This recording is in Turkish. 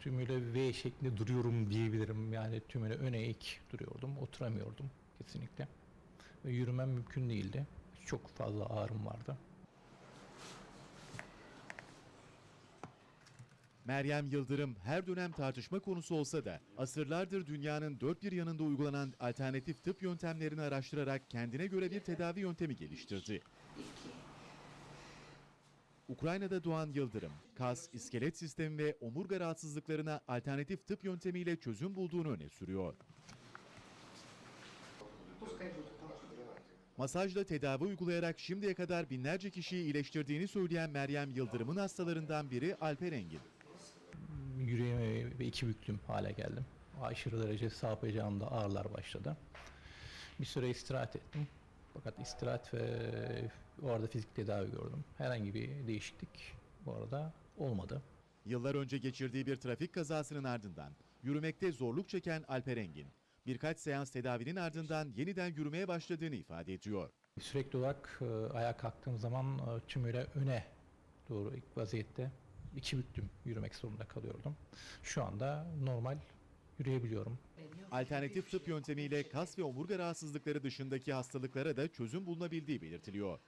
tümüyle V şeklinde duruyorum diyebilirim. Yani tümüyle öne eğik duruyordum. Oturamıyordum kesinlikle. Ve yürümem mümkün değildi. Çok fazla ağrım vardı. Meryem Yıldırım her dönem tartışma konusu olsa da asırlardır dünyanın dört bir yanında uygulanan alternatif tıp yöntemlerini araştırarak kendine göre bir tedavi yöntemi geliştirdi. Ukrayna'da doğan Yıldırım, kas, iskelet sistemi ve omurga rahatsızlıklarına alternatif tıp yöntemiyle çözüm bulduğunu öne sürüyor. Masajla tedavi uygulayarak şimdiye kadar binlerce kişiyi iyileştirdiğini söyleyen Meryem Yıldırım'ın hastalarından biri Alper Engin. Yüreğime iki büklüm hale geldim. Aşırı derece sağ bacağımda ağrılar başladı. Bir süre istirahat ettim. Fakat istirahat ve o arada fizik tedavi gördüm. Herhangi bir değişiklik bu arada olmadı. Yıllar önce geçirdiği bir trafik kazasının ardından yürümekte zorluk çeken Alper Engin, birkaç seans tedavinin ardından yeniden yürümeye başladığını ifade ediyor. Sürekli olarak e, ayağa kalktığım zaman e, tümüyle öne doğru ilk vaziyette iki büklüm yürümek zorunda kalıyordum. Şu anda normal yürüyebiliyorum. Alternatif tıp yöntemiyle kas ve omurga rahatsızlıkları dışındaki hastalıklara da çözüm bulunabildiği belirtiliyor.